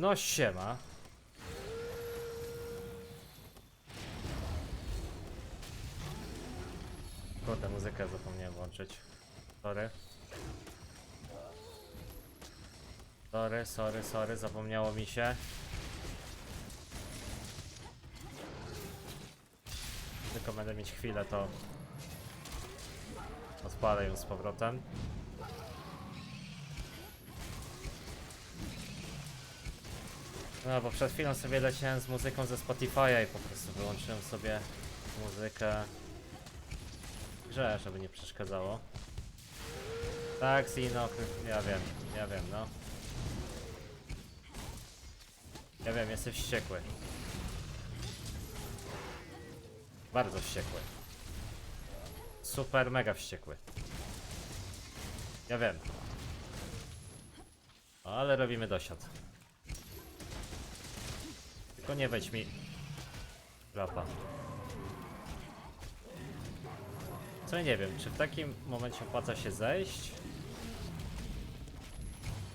No siema. Kurde, muzykę zapomniałem włączyć. Sorry. Sorry, sorry, sorry, zapomniało mi się. Tylko będę mieć chwilę, to odpalę ją z powrotem. No, bo przed chwilą sobie leciałem z muzyką ze Spotify'a i po prostu wyłączyłem sobie muzykę grze, żeby nie przeszkadzało. Tak, Sino, ja wiem, ja wiem, no. Ja wiem, jesteś wściekły. Bardzo wściekły. Super, mega wściekły. Ja wiem. Ale robimy dosiad. Tylko nie wejdź mi. Rapa. Co ja nie wiem, czy w takim momencie opłaca się zejść?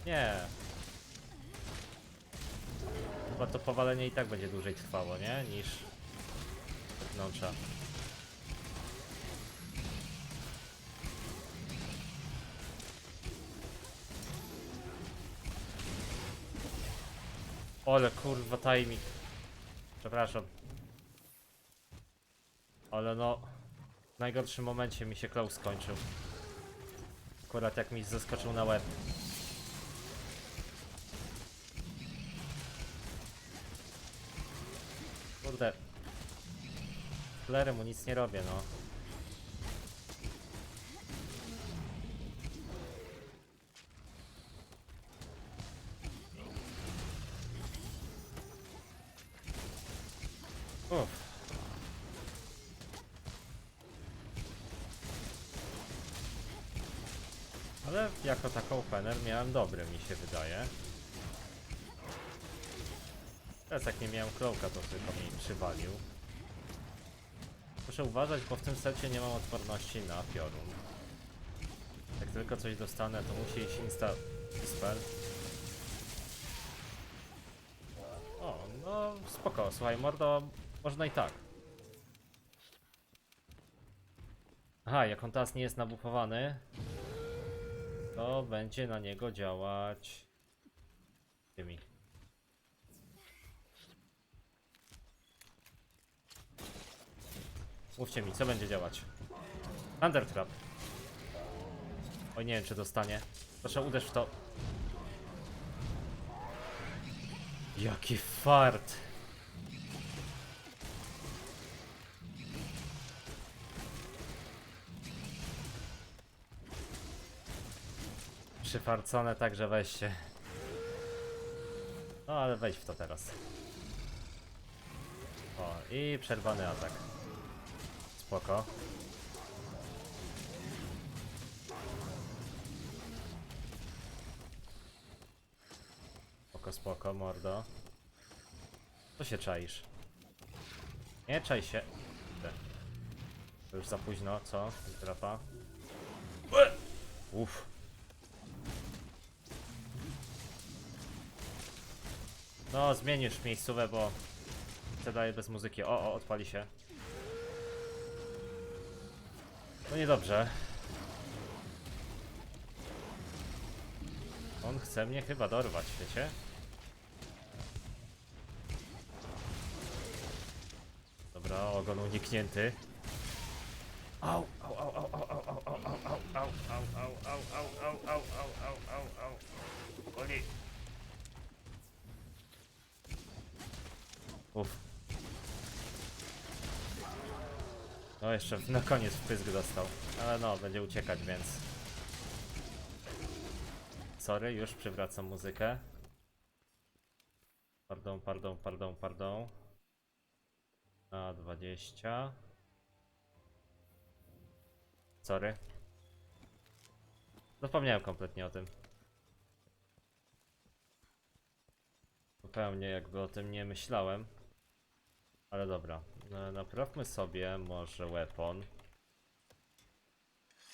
Nie. Chyba to powalenie i tak będzie dłużej trwało, nie? Niż wewnątrza. Ole kurwa timing. Przepraszam. Ale no. W najgorszym momencie mi się Klaus skończył. Akurat jak mi zaskoczył na łeb. Kurde. Flerem mu nic nie robię, no. Miałem dobry, mi się wydaje. Teraz jak nie miałem klołka, to tylko mi przywalił. Muszę uważać, bo w tym secie nie mam odporności na piorun. Jak tylko coś dostanę, to musi iść insta dispel. O, no spoko, słuchaj, mordo, można i tak. Aha, jak on teraz nie jest nabufowany, to będzie na niego działać tymi. Mówcie mi, co będzie działać? Thunder Trap. Oj, nie wiem, czy dostanie. Proszę, uderz w to. Jaki fart. Przyfarcone tak, że weźcie. No ale wejdź w to teraz. O, i przerwany atak. Spoko. Spoko, spoko, mordo. Co się czaisz? Nie czaj się. To już za późno, co? Trapa. Uff. No, zmienisz miejscówę, bo daje bez muzyki. O, o, odpali się. No niedobrze. On chce mnie chyba dorwać, wiecie? Dobra, ogon uniknięty. Au, Uff. No jeszcze na koniec wpysk dostał. Ale no, będzie uciekać, więc... Sorry, już przywracam muzykę. Pardon, pardon, pardon, pardon. Na 20. Sorry. Zapomniałem kompletnie o tym. Zupełnie jakby o tym nie myślałem. Ale dobra, no, naprawmy sobie może weapon.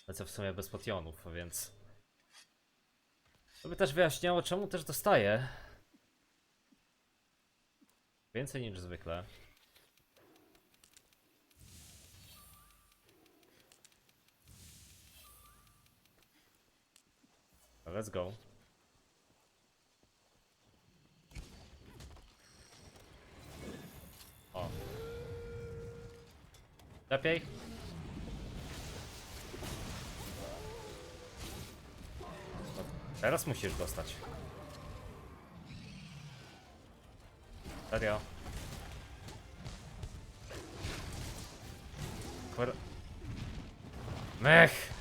Lecę w sumie bez potionów, więc... To by też wyjaśniało czemu też dostaję Więcej niż zwykle. Let's go. Lepiej? No, teraz musisz dostać. Serio? Kur... Mech!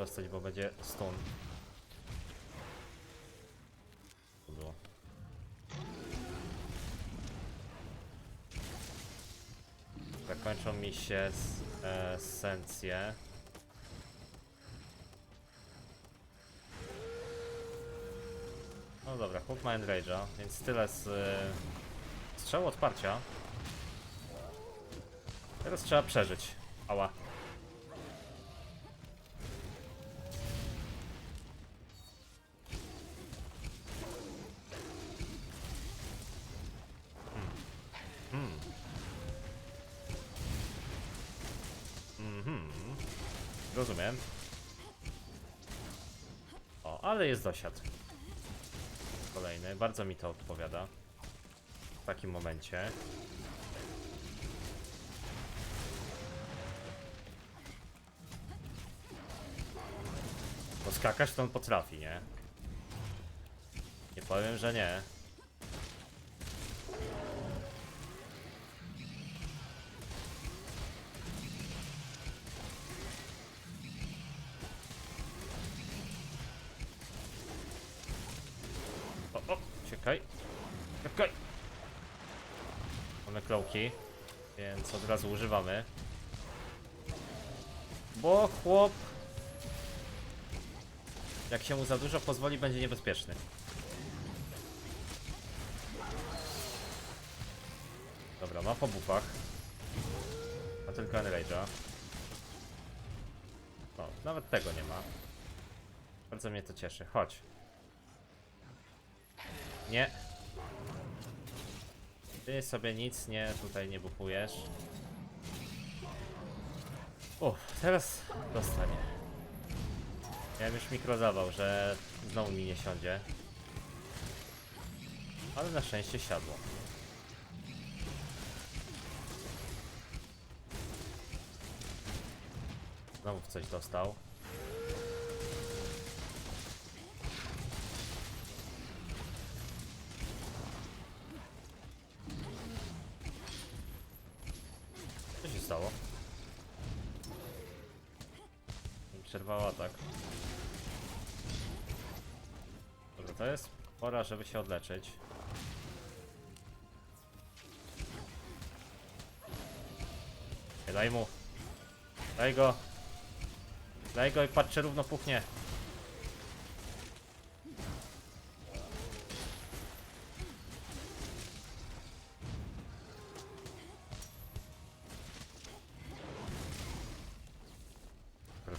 Dostać, bo będzie stun. Zakończą mi się s- e, esencje. No dobra, chłop ma Enrage'a, więc tyle z e, strzału odparcia. Teraz trzeba przeżyć. Ała. Ale jest dosiad. Kolejny. Bardzo mi to odpowiada. W takim momencie. Bo skakać to on potrafi, nie? Nie powiem, że nie. Razu używamy. Bo chłop... Jak się mu za dużo pozwoli, będzie niebezpieczny. Dobra, ma po bufach. Ma tylko Enrage'a. Nawet tego nie ma. Bardzo mnie to cieszy. Chodź. Nie. Ty sobie nic nie tutaj nie bufujesz. Uff, teraz dostanie. Miałem już mikrozawał, że znowu mi nie siądzie. Ale na szczęście siadło. Znowu coś dostał. Przerwał atak. Dobra, to jest pora, żeby się odleczyć. Nie daj mu. Daj go. Daj go i patrz, czy równo puchnie.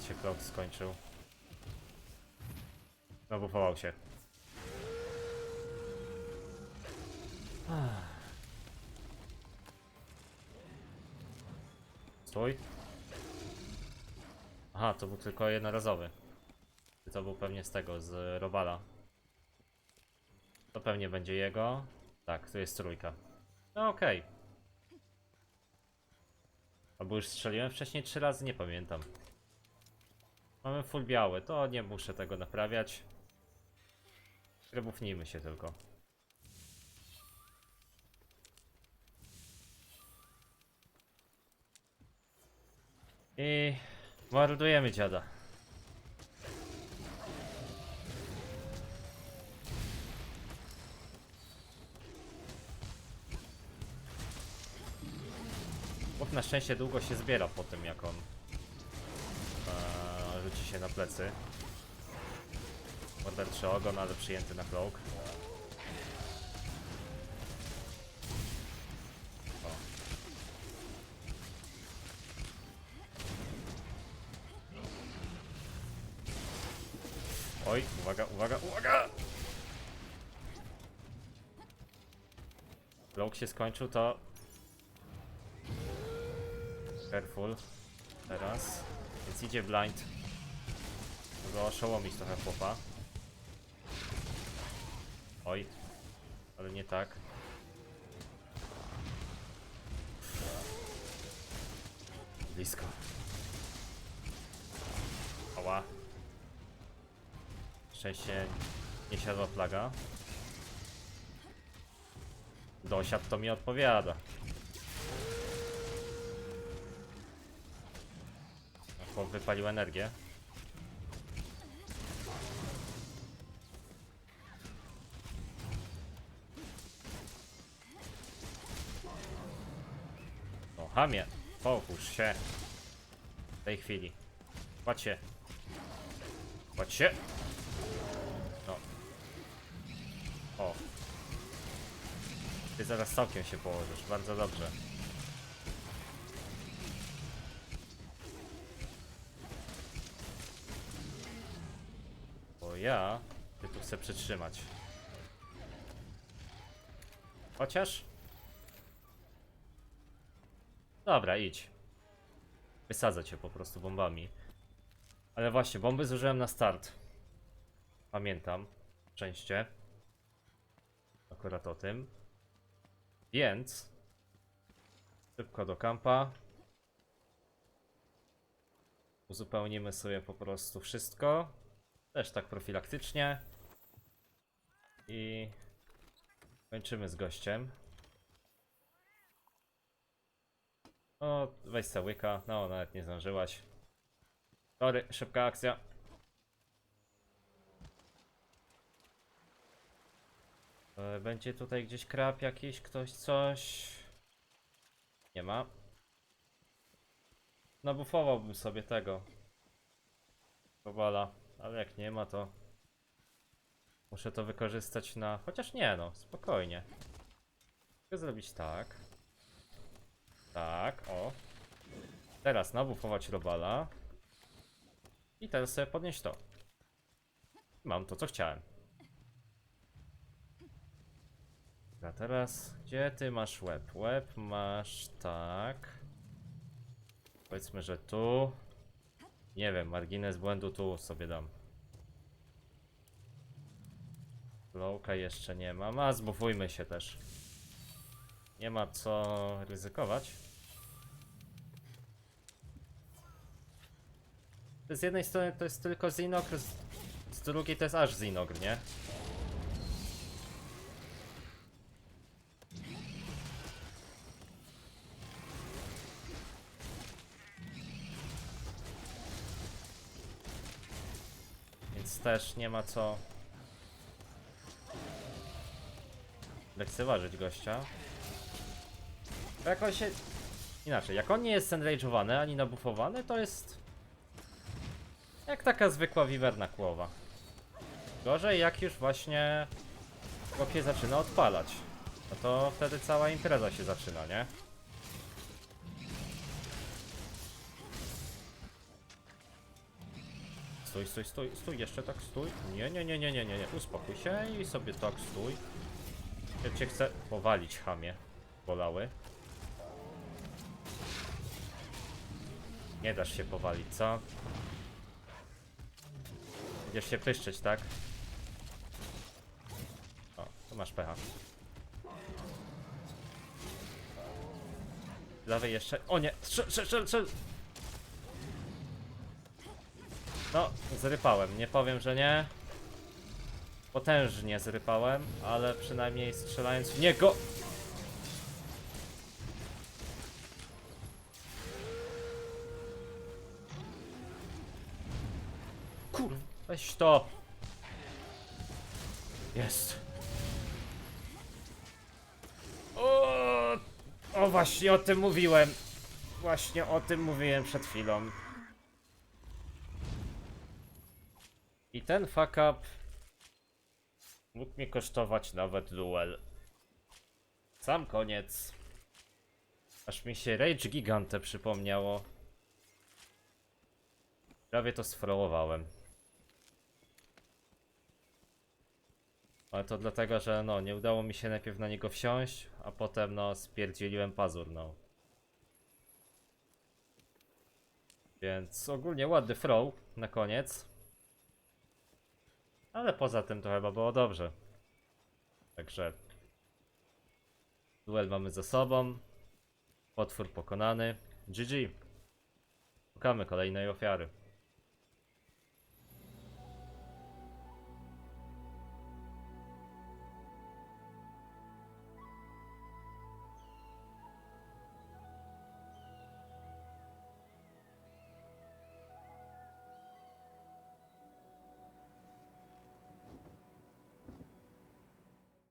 Się cloud skończył. No bufował się. Stój. Aha, to był tylko jednorazowy. To był pewnie z tego, z Robala. To pewnie będzie jego. Tak, tu jest trójka. No okej. Albo już strzeliłem wcześniej trzy razy, nie pamiętam. Mamy full biały, to nie muszę tego naprawiać. Rebufnijmy się tylko. I mordujemy dziada. Chłop na szczęście długo się zbiera po tym, jak on rzuci się na plecy. Morderczy ogon, ale przyjęty na cloak. Oj, uwaga, uwaga, uwaga! Cloak się skończył, to... Careful. Teraz. Więc idzie blind. Oszołomić trochę chłopa. Oj. Ale nie tak. Blisko. Ała. Szczęście nie siadła plaga. Dosiad to mi odpowiada. Chłop wypalił energię. Hamie, połóż się. W tej chwili. Kładź się. Się. No. O. Ty zaraz całkiem się położysz, bardzo dobrze. Bo ja ty tu chcę przytrzymać. Chociaż. Dobra, idź. Wysadzę cię po prostu bombami. Ale właśnie, bomby zużyłem na start. Pamiętam. Szczęście. Akurat o tym. Więc. Szybko do kampa. Uzupełnimy sobie po prostu wszystko. Też tak profilaktycznie. I kończymy z gościem. O, weź se łyka. No, nawet nie zdążyłaś. Sorry, szybka akcja. E, Będzie tutaj gdzieś krab jakiś, ktoś coś. Nie ma. Nabufowałbym sobie tego. Kowala, ale jak nie ma to muszę to wykorzystać na... Chociaż nie no, spokojnie. Mogę zrobić tak. Tak, o. Teraz nabufować robala. I teraz sobie podnieść to. Mam to, co chciałem. A teraz, gdzie ty masz łeb? Łeb masz tak. Powiedzmy, że tu. Nie wiem, margines błędu tu sobie dam. Lowka jeszcze nie mam, a zbufujmy się też. Nie ma co ryzykować. Z jednej strony to jest tylko Zinogr, z, drugiej to jest aż Zinogr, nie? Więc też nie ma co lekceważyć gościa. Bo Jak on się... Inaczej, jak on nie jest enrage'owany ani nabuffowany, to jest... Jak taka zwykła wiwerna kłowa. Gorzej jak już właśnie chłopie zaczyna odpalać. No to wtedy cała impreza się zaczyna, nie? Stój, stój, stój, stój, jeszcze tak stój. Nie, nie, nie, nie, nie, nie, nie. uspokój się i sobie tak stój. Ja cię chcę powalić, chamie. Bolały. Nie dasz się powalić, co? Będziesz się pyszczeć, tak? O, tu masz pecha. Lewej jeszcze. O nie! Strzel, strzel, strzel, strzel! No, zrypałem. Nie powiem, że nie. Potężnie zrypałem, ale przynajmniej strzelając w niego. Weź to. Jest. O, o właśnie o tym mówiłem. Właśnie o tym mówiłem przed chwilą. I ten fuck up mógł mnie kosztować nawet duel. Sam koniec. Aż mi się Rage Gigante przypomniało. Prawie to sfrołowałem. Ale to dlatego, że no, nie udało mi się najpierw na niego wsiąść, a potem no, spierdzieliłem pazur, no. Więc ogólnie ładny throw na koniec. Ale poza tym to chyba było dobrze. Także duel mamy za sobą. Potwór pokonany. GG. Szukamy kolejnej ofiary.